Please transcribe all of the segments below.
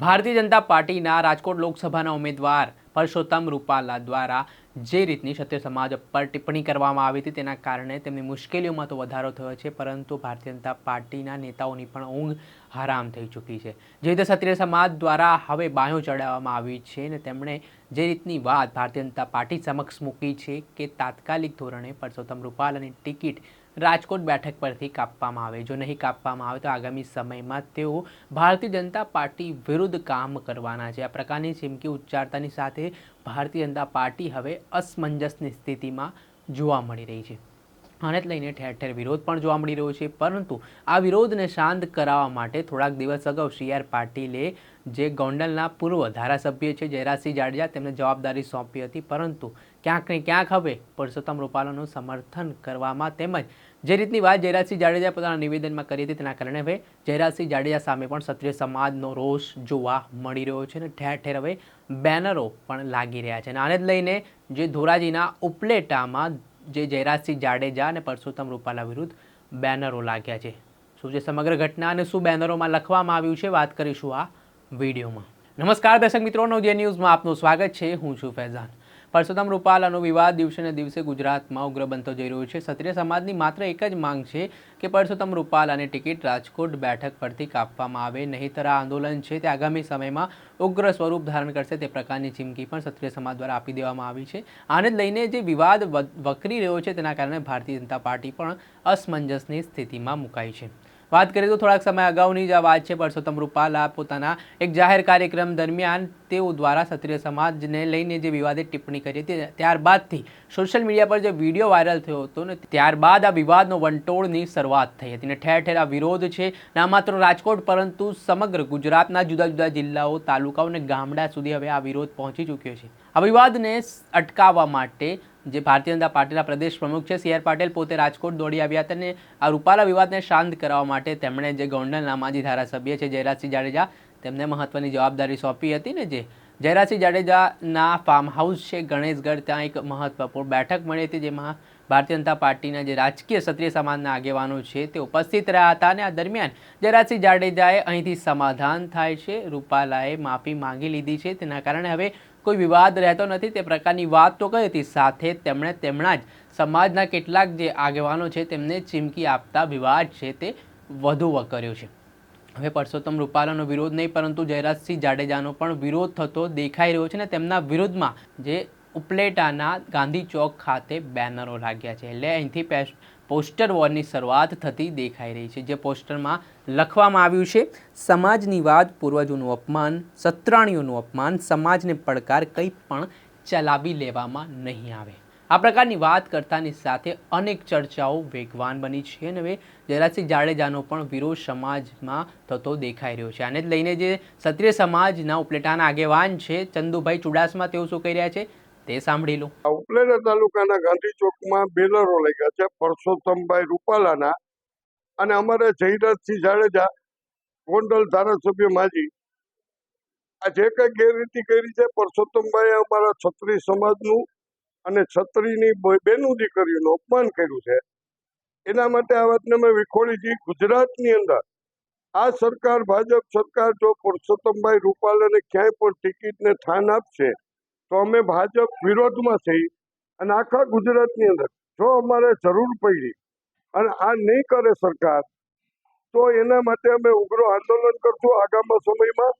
ભારતીય જનતા પાર્ટીના રાજકોટ લોકસભાના ઉમેદવાર પરસોત્તમ રૂપાલા દ્વારા જે રીતની ક્ષત્રિય સમાજ પર ટિપ્પણી કરવામાં આવી હતી તેના કારણે તેમની મુશ્કેલીઓમાં તો વધારો થયો છે, પરંતુ ભારતીય જનતા પાર્ટીના નેતાઓની પણ ઊંઘ હરામ થઈ ચૂકી છે. જે રીતે ક્ષત્રિય સમાજ દ્વારા હવે બાયો ચડાવવામાં આવી છે અને તેમણે જે રીતની વાત ભારતીય જનતા પાર્ટી સમક્ષ મૂકી છે કે તાત્કાલિક ધોરણે પરસોત્તમ રૂપાલાની ટિકિટ રાજકોટ બેઠક પરથી કાપવામાં આવે. જો નહીં કાપવામાં આવે તો આગામી સમયમાં તેઓ ભારતીય જનતા પાર્ટી વિરુદ્ધ કામ કરવાના છે. આ પ્રકારની ચીમકી ઉચ્ચારતાની સાથે ભારતીય જનતા પાર્ટી હવે અસમંજસની સ્થિતિમાં જોવા મળી રહી છે. આને લઈને ઠેર ઠેર વિરોધ પણ જોવા મળી રહ્યો છે. પરંતુ આ વિરોધને શાંત કરાવવા માટે થોડાક દિવસ અગાઉ સી આર પાટીલે જે ગોંડલના પૂર્વ ધારાસભ્ય છે જયરાજસિંહ જાડેજા તેમને જવાબદારી સોંપી હતી, પરંતુ ક્યાંક ને ક્યાંક હવે પરસોત્તમ રૂપાલાનું સમર્થન કરવામાં તેમજ જે રીતની વાત જયરાજસિંહ જાડેજા પોતાના નિવેદનમાં કરી હતી તેના કારણે હવે જયરાજસિંહ જાડેજા સામે પણ ક્ષત્રિય સમાજનો રોષ જોવા મળી રહ્યો છે અને ઠેર ઠેર હવે બેનરો પણ લાગી રહ્યા છે. અને આને જ લઈને જે ધોરાજીના ઉપલેટામાં જે જયરાજસિંહ જાડેજા અને પરસોત્તમ રૂપાલા વિરુદ્ધ બેનરો લાગ્યા છે. શું જે સમગ્ર ઘટના અને શું બેનરોમાં લખવામાં આવ્યું છે વાત કરીશું આ વિડીયોમાં. નમસ્કાર દર્શક મિત્રો જે ન્યૂઝમાં આપનું સ્વાગત છે, હું છું ફૈઝાન. પરસોત્તમ રૂપાલાનો વિવાદ દિવસેને દિવસે ગુજરાતમાં ઉગ્ર બનતો જઈ રહ્યો છે. ક્ષત્રિય સમાજની માત્ર એક જ માંગ છે કે પરસોત્તમ રૂપાલાની ટિકિટ રાજકોટ બેઠક પરથી કાપવામાં આવે. નહીંતર આ આંદોલન છે તે આગામી સમયમાં ઉગ્ર સ્વરૂપ ધારણ કરશે તે પ્રકારની ચીમકી પણ ક્ષત્રિય સમાજ દ્વારા આપી દેવામાં આવી છે. આને લઈને જે વિવાદ વકરી રહ્યો છે તેના કારણે ભારતીય જનતા પાર્ટી પણ અસમંજસની સ્થિતિમાં મુકાઈ છે. વાત કરીએ તો થોડાક સમય અગાઉની જ આ વાત છે પરસોત્તમ રૂપાલા પોતાના એક જાહેર કાર્યક્રમ દરમિયાન તેઓ દ્વારા ક્ષત્રિય સમાજને લઈને જે વિવાદિત ટિપ્પણી કરી હતી ત્યારબાદથી સોશિયલ મીડિયા પર જે વીડિયો વાયરલ થયો હતો ને ત્યારબાદ આ વિવાદનો વંટોળની શરૂઆત થઈ હતી અને ઠેર ઠેર આ વિરોધ છે ના માત્ર રાજકોટ પરંતુ સમગ્ર ગુજરાતના જુદા જુદા જિલ્લાઓ, તાલુકાઓ અને ગામડા સુધી હવે આ વિરોધ પહોંચી ચૂક્યો છે. આ વિવાદને અટકાવવા માટે જે ભારતીય જનતા પાર્ટીના પ્રદેશ પ્રમુખ છે સી આર પાટીલ પોતે રાજકોટ દોડી આવ્યા હતા અને આ રૂપાલા વિવાદને શાંત કરાવવા માટે તેમણે જે ગોંડલના માજી ધારાસભ્ય છે જયરાજસિંહ જાડેજા તેમને મહત્વની જવાબદારી સોંપી હતી ને જે? જયરાજસિંહ જાડેજાના ફાર્મ હાઉસ છે, ગણેશગઢ, ત્યાં એક મહત્વપૂર્ણ બેઠક મળી હતી જેમાં ભારતીય જનતા પાર્ટીના જે રાજકીય ક્ષત્રિય સમાજના આગેવાનો છે તે ઉપસ્થિત રહ્યા હતા અને આ દરમિયાન જયરાજસિંહ જાડેજાએ અહીંથી સમાધાન થાય છે, રૂપાલાએ માફી માંગી લીધી છે. તેના કારણે હવે કોઈ વિવાદ રહેતો નથી. તે પ્રકારની વાત તો કહી હતી. સાથે તેમણે તેમના જ સમાજના કેટલાક જે આગેવાનો છે તેમને ચીમકી આપતા વિવાદ છે તે વધુ વકર્યો છે. હવે પરસોત્તમ રૂપાલાનો વિરોધ નહીં, પરંતુ જયરાજસિંહ જાડેજાનો પણ વિરોધ થતો દેખાઈ રહ્યો છે ને તેમના વિરુદ્ધમાં જે ઉપલેટાના ગાંધી ચોક ખાતે બેનરો લાગ્યા છે. એટલે અહીંથી પેસ- પોસ્ટર વોરની શરૂઆત થતી દેખાઈ રહી છે, જે પોસ્ટરમાં લખવામાં આવ્યું છે, સમાજની વાત, પૂર્વજોનું અપમાન, સત્રાણીઓનું અપમાન, સમાજને પડકાર કંઈ પણ ચલાવી લેવામાં નહીં આવે. આ પ્રકારની વાત કરતાની સાથે અનેક ચર્ચાઓ વેગવાન બની છે અને હવે જયરાજસિંહ જાડેજાનો પણ વિરોધ સમાજમાં થતો દેખાઈ રહ્યો છે. આને જ લઈને જે ક્ષત્રિય સમાજના ઉપલેટાના આગેવાન છે ચંદુભાઈ ચુડાસમા, તેઓ શું કહી રહ્યા છે? તે સાંભળી લો. ઉપલેટા તાલુકાના ગાંધી ચોકમાં બેનરો લાગ્યા છે, પરસોત્તમભાઈ રૂપાલાના અને અમારે જયરાજસિંહ જાડેજા, ગોંડલ ધારાસભ્ય માજી. આ જે કઈ ગેરરીતિ કરી છે પરસોત્તમભાઈ અમારા છત્રી સમાજનું અને છત્રીની બેનું દીકરીઓનું અપમાન કર્યું છે. એના માટે આ વાતને અમે વિખોડી હતી ગુજરાતની અંદર. આ સરકાર, ભાજપ સરકાર જો પુરુષોત્તમભાઈ રૂપાલાને ક્યાંય પણ ટિકિટને સ્થાન આપશે, તો અમે ભાજપ વિરોધમાં થઈ અને આખા ગુજરાતની અંદર. જો અમારે જરૂર પડી અને આ નહીં કરે સરકાર, તો એના માટે અમે ઉગ્ર આંદોલન કરશું આગામી સમયમાં.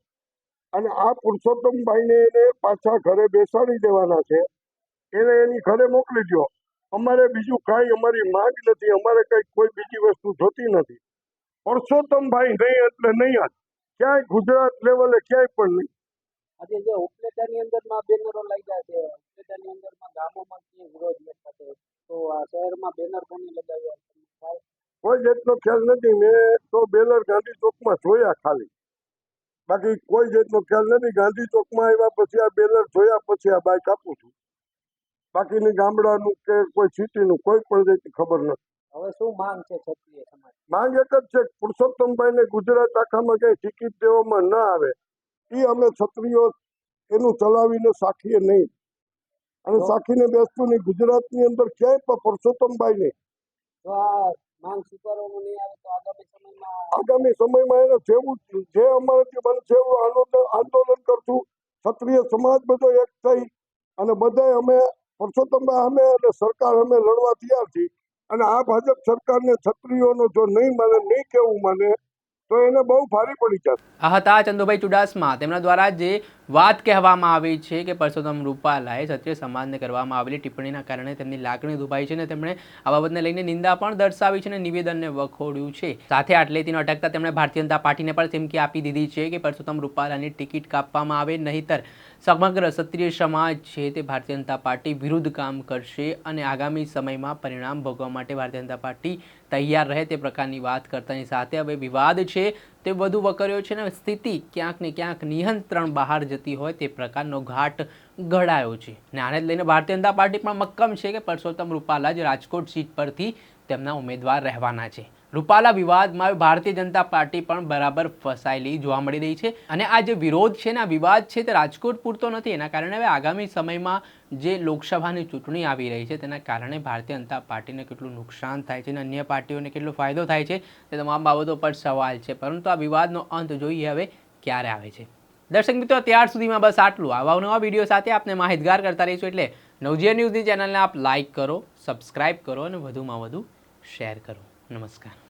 અને આ પુરુષોત્તમભાઈને એને પાછા ઘરે બેસાડી દેવાના છે. એને એની ઘરે મોકલી દો અમારે બીજું કાંઈ અમારી માંગ નથી. અમારે કંઈ કોઈ બીજી વસ્તુ જોતી નથી. પુરુષોત્તમભાઈ નહીં એટલે નહીં જ ક્યાંય ગુજરાત લેવલે ક્યાંય પણ નહીં. આજે જે ઉપલેટાની અંદરમાં બેનરો લાગ્યા છે. ઉપલેટાની અંદરમાં ગામોમાં જે વિરોધ વ્યક્ત તો આ શહેરમાં બેનર કોની લગાવ્યા? કોઈ જાતનો ખ્યાલ નથી. મેં તો બેલર ગાંધી ચોકમાં જોયા ખાલી. બાકી કોઈ જાતનો ખ્યાલ નથી. ગાંધી ચોકમાં આવ્યા પછી આ બેલર જોયા પછી આ બાઇક આપું છું. બાકીની ગામડાનું કે કોઈ સિટીનું કોઈ પણ રીતે ખબર નથી. હવે શું માંગ છે ક્ષત્રિય સમાજ માંગ એક જ છે પુરુષોત્તમભાઈને ગુજરાત આખામાં કઈ ટિકિટ દેવામાં ના આવે. એ અમે ક્ષત્રિયો એનું ચલાવીને સાખીએ નહીં. અને સાખીને બેસતું નહીં. ગુજરાતની અંદર ક્યાંય પણ પુરુષોત્તમભાઈ નહીં આગામી સમયમાં એને જેવું જે અમારાથી બનશે એવું આંદોલન આંદોલન કરશું. ક્ષત્રિય સમાજ બધો એક થઈ અને બધાય અમે પરસોત્તમભાઈ અમે અને સરકાર અમે લડવા તૈયાર છીએ અને આ ભાજપ સરકારને છત્રીઓનો જો નહીં માને, નહીં કેવું માને તો એને બહુ ભારી પડી જશે. હતા ચંદુભાઈ ચુડાસમા. તેમના દ્વારા જે વાત કહેવામાં આવી છે કે પરસોત્તમ રૂપાલાએ ક્ષત્રિય સમાજને કરવામાં આવેલી ટિપ્પણીના કારણે તેમની લાગણી દુભાઈ છે અને તેમણે આ બાબતને લઈને નિંદા પણ દર્શાવી છે અને નિવેદનને વખોડ્યું છે. સાથે આટલેથી અટકતા તેમણે ભારતીય જનતા પાર્ટીને પણ ધમકી આપી દીધી છે કે પરસોત્તમ રૂપાલાની ટિકિટ કાપવામાં આવે નહીતર સમગ્ર ક્ષત્રિય સમાજ છે તે ભારતીય જનતા પાર્ટી વિરુદ્ધ કામ કરશે અને આગામી સમયમાં પરિણામ ભોગવવા માટે ભારતીય જનતા પાર્ટી તૈયાર રહે તે પ્રકારની વાત કરતાની સાથે હવે વિવાદ છે. તે વધુ વકર્યો છે ને સ્થિતિ ક્યાંક ને ક્યાંક નિયંત્રણ બહાર જતી હોય તે પ્રકારનો ઘાટ ઘડાયો છે. ને આને લઈને ભારતીય જનતા પાર્ટી પણ મક્કમ છે કે પરસોત્તમ રૂપાલા જે રાજકોટ સીટ પરથી તેમના ઉમેદવાર રહેવાના છે. રૂપાલા વિવાદમાં ભારતીય જનતા પાર્ટી પણ બરાબર ફસાયેલી જોવા મળી રહી છે. અને આ જે વિરોધ છે ને, આ વિવાદ છે તે રાજકોટ પૂરતો નથી. એના કારણે હવે આગામી સમયમાં જે લોકસભાની ચૂંટણી આવી રહી છે, તેના કારણે ભારતીય જનતા પાર્ટીને કેટલું નુકસાન થાય છે અને અન્ય પાર્ટીઓને કેટલો ફાયદો થાય છે, તે તમામ બાબતો પર સવાલ છે. પરંતુ આ વિવાદનો અંત જોઈએ હવે ક્યારે આવે છે. દર્શક મિત્રો, ત્યાર સુધીમાં બસ આટલું. આવા નવા વીડિયો સાથે આપને માહિતગાર કરતા રહીશું એટલે નવજીવન ન્યૂઝની ચેનલને આપ લાઇક કરો, સબસ્ક્રાઇબ કરો અને વધુમાં વધુ શેર કરો. નમસ્કાર